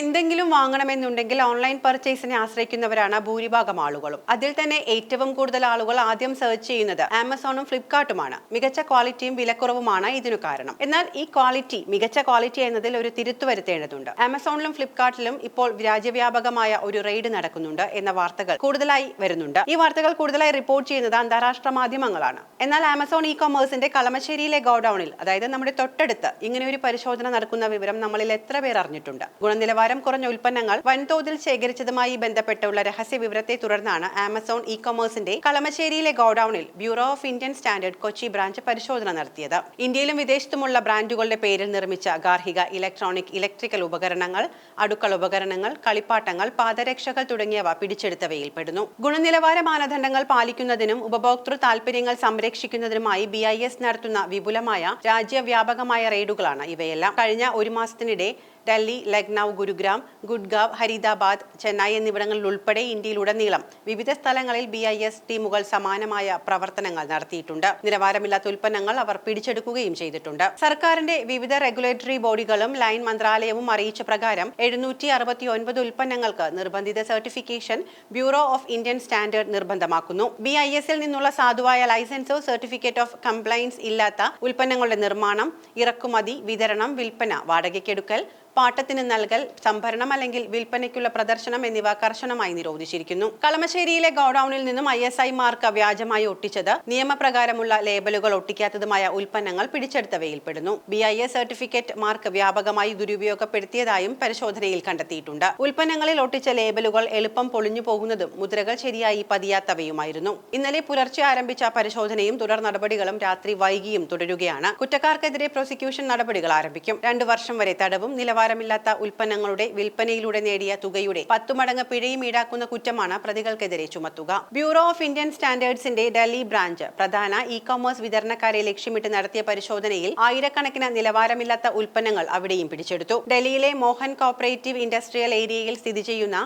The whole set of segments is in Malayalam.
എന്തെങ്കിലും വാങ്ങണമെന്നുണ്ടെങ്കിൽ ഓൺലൈൻ പർച്ചേസിനെ ആശ്രയിക്കുന്നവരാണ് ഭൂരിഭാഗം ആളുകളും. അതിൽ തന്നെ ഏറ്റവും കൂടുതൽ ആളുകൾ ആദ്യം സെർച്ച് ചെയ്യുന്നത് ആമസോണും ഫ്ലിപ്കാർട്ടുമാണ്. മികച്ച ക്വാളിറ്റിയും വിലക്കുറവുമാണ് ഇതിനു കാരണം. എന്നാൽ ഈ ക്വാളിറ്റി മികച്ച ക്വാളിറ്റി എന്നതിൽ ഒരു തിരുത്തു വരുത്തേണ്ടതുണ്ട്. ആമസോണിലും ഫ്ലിപ്കാർട്ടിലും ഇപ്പോൾ രാജ്യവ്യാപകമായ ഒരു റെയ്ഡ് നടക്കുന്നുണ്ട് എന്ന വാർത്തകൾ കൂടുതലായി വരുന്നുണ്ട്. ഈ വാർത്തകൾ കൂടുതലായി റിപ്പോർട്ട് ചെയ്യുന്നത് അന്താരാഷ്ട്ര മാധ്യമങ്ങളാണ്. എന്നാൽ ആമസോൺ ഇ കൊമേഴ്സിന്റെ കളമശ്ശേരിയിലെ ഗോഡൌണിൽ അതായത് നമ്മുടെ തൊട്ടടുത്ത് ഇങ്ങനെ ഒരു പരിശോധന നടക്കുന്ന വിവരം നമ്മളിൽ എത്ര പേർ അറിഞ്ഞിട്ടുണ്ട്? ഗുണനിലവാരം കുറഞ്ഞ ഉൽപ്പന്നങ്ങൾ വൻതോതിൽ ശേഖരിച്ചതുമായി ബന്ധപ്പെട്ടുള്ള രഹസ്യ വിവരത്തെ തുടർന്നാണ് ആമസോൺ ഇ കൊമേഴ്സിന്റെ കളമശ്ശേരിയിലെ ഗോഡൌണിൽ bureau of Indian standard Kochi branch പരിശോധന നടത്തിയത്. ഇന്ത്യയിലും വിദേശത്തുമുള്ള ബ്രാൻഡുകളുടെ പേരിൽ നിർമ്മിച്ച ഗാർഹിക ഇലക്ട്രോണിക് ഇലക്ട്രിക്കൽ ഉപകരണങ്ങൾ അടുക്കള ഉപകരണങ്ങൾ കളിപ്പാട്ടങ്ങൾ പാദരക്ഷകൾ തുടങ്ങിയവ പിടിച്ചെടുത്തവയിൽപ്പെടുന്നു. ഗുണനിലവാര മാനദണ്ഡങ്ങൾ പാലിക്കുന്നതിനും ഉപഭോക്തൃ താൽപര്യങ്ങൾ സംരക്ഷിക്കുന്നതിനുമായി ബി ഐ എസ് നടത്തുന്ന വിപുലമായ രാജ്യവ്യാപകമായ റെയ്ഡുകളാണ് ഇവയെല്ലാം. കഴിഞ്ഞ ഒരു മാസത്തിനിടെ ഡൽഹി ലക്നൌ ഗുരുഗ്രാം ഗുഡ്ഗാവ് ഹരിദാബാദ് ചെന്നൈ എന്നിവിടങ്ങളിൽ ഉൾപ്പെടെ ഇന്ത്യയിലുടനീളം വിവിധ സ്ഥലങ്ങളിൽ ബി ഐ എസ് ടീമുകൾ സമാനമായ പ്രവർത്തനങ്ങൾ നടത്തിയിട്ടുണ്ട്. നിലവാരമില്ലാത്ത ഉൽപ്പന്നങ്ങൾ അവർ പിടിച്ചെടുക്കുകയും ചെയ്തിട്ടുണ്ട്. സർക്കാരിന്റെ വിവിധ റെഗുലേറ്ററി ബോഡികളും ലൈൻ മന്ത്രാലയവും അറിയിച്ച പ്രകാരം എഴുന്നൂറ്റി അറുപത്തി ഒൻപത് ഉൽപ്പന്നങ്ങൾക്ക് നിർബന്ധിത certification bureau of Indian standard നിർബന്ധമാക്കുന്നു. B I എസിൽ നിന്നുള്ള സാധുവായ ലൈസൻസോ സർട്ടിഫിക്കറ്റ് ഓഫ് കംപ്ലൈൻസ് ഇല്ലാത്ത ഉൽപ്പന്നങ്ങളുടെ നിർമ്മാണം ഇറക്കുമതി വിതരണം വിൽപ്പന വാടകയ്ക്കെടുക്കൽ പാട്ടത്തിന് നൽകൽ സംഭരണം അല്ലെങ്കിൽ വിൽപ്പനയ്ക്കുള്ള പ്രദർശനം എന്നിവ കർശനമായി നിരോധിച്ചിരിക്കുന്നു. കളമശ്ശേരിയിലെ ഗോഡൌണിൽ നിന്നും ഐ എസ് ഐ മാർക്ക് വ്യാജമായി ഒട്ടിച്ചത് നിയമപ്രകാരമുള്ള ലേബലുകൾ ഒട്ടിക്കാത്തതുമായ ഉൽപ്പന്നങ്ങൾ പിടിച്ചെടുത്തവയിൽപ്പെടുന്നു. B I A certificate mark വ്യാപകമായി ദുരുപയോഗപ്പെടുത്തിയതായും പരിശോധനയിൽ കണ്ടെത്തിയിട്ടുണ്ട്. ഉൽപ്പന്നങ്ങളിൽ ഒട്ടിച്ച ലേബലുകൾ എളുപ്പം പൊളിഞ്ഞു പോകുന്നതും മുദ്രകൾ ശരിയായി പതിയാത്തവയുമായിരുന്നു. ഇന്നലെ പുലർച്ചെ ആരംഭിച്ച പരിശോധനയും തുടർ നടപടികളും രാത്രി വൈകിയും തുടരുകയാണ്. കുറ്റക്കാർക്കെതിരെ പ്രോസിക്യൂഷൻ നടപടികൾ ആരംഭിക്കും. രണ്ടു വർഷം വരെ തടവും നിലവാരമില്ലാത്ത ഉൽപ്പന്നങ്ങളുടെ വിൽപ്പനയിലൂടെ നേടിയ തുകയുടെ പത്തു മടങ്ങ് പിഴയും ഈടാക്കുന്ന കുറ്റമാണ് പ്രതികൾക്കെതിരെ ചുമത്തുക. ബ്യൂറോ ഓഫ് ഇന്ത്യൻ സ്റ്റാൻഡേർഡ്സിന്റെ ഡൽഹി ബ്രാഞ്ച് പ്രധാന ഇ കോമേഴ്സ് വിതരണക്കാരെ ലക്ഷ്യമിട്ട് നടത്തിയ പരിശോധനയിൽ ആയിരക്കണക്കിന് നിലവാരമില്ലാത്ത ഉൽപ്പന്നങ്ങൾ അവിടെയും പിടിച്ചെടുത്തു. ഡൽഹിയിലെ മോഹൻ കോപ്പറേറ്റീവ് ഇൻഡസ്ട്രിയൽ ഏരിയയിൽ സ്ഥിതി ചെയ്യുന്ന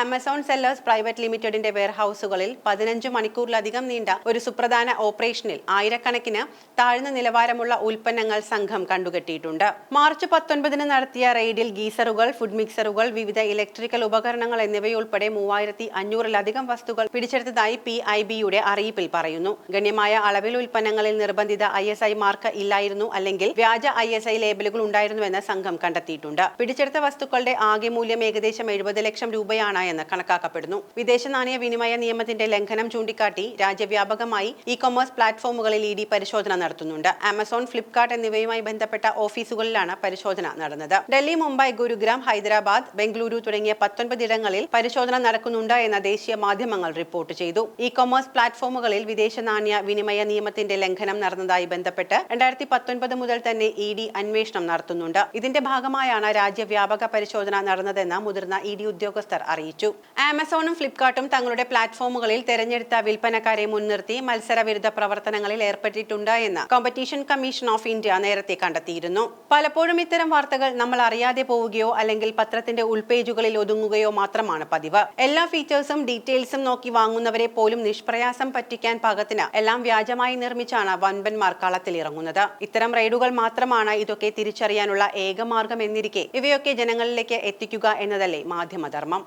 ആമസോൺ സെല്ലേഴ്സ് പ്രൈവറ്റ് ലിമിറ്റഡിന്റെ വെയർഹൌസുകളിൽ പതിനഞ്ച് മണിക്കൂറിലധികം നീണ്ട ഒരു സുപ്രധാന ഓപ്പറേഷനിൽ ആയിരക്കണക്കിന് താഴ്ന്ന നിലവാരമുള്ള ഉൽപ്പന്നങ്ങൾ സംഘം കണ്ടുകെട്ടിയിട്ടുണ്ട്. മാർച്ച് പത്തൊൻപതിന് നടത്തിയ റെയ്ഡിൽ ഗീസറുകൾ ഫുഡ് മിക്സറുകൾ വിവിധ ഇലക്ട്രിക്കൽ ഉപകരണങ്ങൾ എന്നിവയുൾപ്പെടെ മൂവായിരത്തി അഞ്ഞൂറിലധികം വസ്തുക്കൾ പിടിച്ചെടുത്തതായി പി ഐ ബിയുടെ അറിയിപ്പിൽ പറയുന്നു. ഗണ്യമായ അളവിൽ ഉൽപ്പന്നങ്ങളിൽ നിർബന്ധിത ഐ എസ് ഐ മാർക്ക് ഇല്ലായിരുന്നു അല്ലെങ്കിൽ വ്യാജ ഐ എസ് ഐ ലേബലുകൾ ഉണ്ടായിരുന്നുവെന്ന് സംഘം കണ്ടെത്തിയിട്ടുണ്ട്. പിടിച്ചെടുത്ത വസ്തുക്കളുടെ ആകെ മൂല്യം ഏകദേശം എഴുപത് ലക്ഷം രൂപയാണ് എന്ന് കണക്കാക്കപ്പെടുന്നു. വിദേശ നാണയ വിനിമയ നിയമത്തിന്റെ ലംഘനം ചൂണ്ടിക്കാട്ടി രാജ്യവ്യാപകമായി ഇ കൊമേഴ്സ് പ്ലാറ്റ്ഫോമുകളിൽ ഇ ഡി പരിശോധന നടത്തുന്നുണ്ട്. ആമസോൺ ഫ്ലിപ്കാർട്ട് എന്നിവയുമായി ബന്ധപ്പെട്ട ഓഫീസുകളിലാണ് പരിശോധന നടന്നത്. ഡൽഹി മുംബൈ ഗുരുഗ്രാം ഹൈദരാബാദ് ബംഗളൂരു തുടങ്ങിയ പത്തൊൻപതിടങ്ങളിൽ പരിശോധന നടക്കുന്നുണ്ട് എന്ന ദേശീയ മാധ്യമങ്ങൾ റിപ്പോർട്ട് ചെയ്തു. ഇ കൊമേഴ്സ് പ്ലാറ്റ്ഫോമുകളിൽ വിദേശ നാണ്യ വിനിമയ നിയമത്തിന്റെ ലംഘനം നടന്നതായി ബന്ധപ്പെട്ട് രണ്ടായിരത്തി പത്തൊൻപത് മുതൽ തന്നെ ഇ ഡി അന്വേഷണം നടത്തുന്നുണ്ട്. ഇതിന്റെ ഭാഗമായാണ് രാജ്യവ്യാപക പരിശോധന നടന്നതെന്ന് മുതിർന്ന ഇ ഡി ഉദ്യോഗസ്ഥർ അറിയിച്ചു. ആമസോണും ഫ്ലിപ്കാർട്ടും തങ്ങളുടെ പ്ലാറ്റ്ഫോമുകളിൽ തെരഞ്ഞെടുത്ത വിൽപ്പനക്കാരെ മുൻനിർത്തി മത്സരവിരുദ്ധ പ്രവർത്തനങ്ങളിൽ ഏർപ്പെട്ടിട്ടുണ്ട് എന്ന് കോമ്പറ്റീഷൻ കമ്മീഷൻ ഓഫ് ഇന്ത്യ നേരത്തെ കണ്ടെത്തിയിരുന്നു. പലപ്പോഴും ഇത്തരം വാർത്തകൾ നമ്മൾ അറിയാതെ പോവുകയോ അല്ലെങ്കിൽ പത്രത്തിന്റെ ഉൾപേജുകളിൽ ഒതുങ്ങുകയോ മാത്രമാണ് പതിവ്. എല്ലാ ഫീച്ചേഴ്സും ഡീറ്റെയിൽസും നോക്കി വാങ്ങുന്നവരെ പോലും നിഷ്പ്രയാസം പറ്റിക്കാൻ പാകത്തിന് എല്ലാം വ്യാജമായി നിർമ്മിച്ചാണ് വൻപന്മാർ കളത്തിലിറങ്ങുന്നത് ഇത്തരം റെയ്ഡുകൾ മാത്രമാണ് ഇതൊക്കെ തിരിച്ചറിയാനുള്ള ഏക മാർഗം എന്നിരിക്കെ ഇവയൊക്കെ ജനങ്ങളിലേക്ക് എത്തിക്കുക എന്നതല്ലേ മാധ്യമധർമ്മം.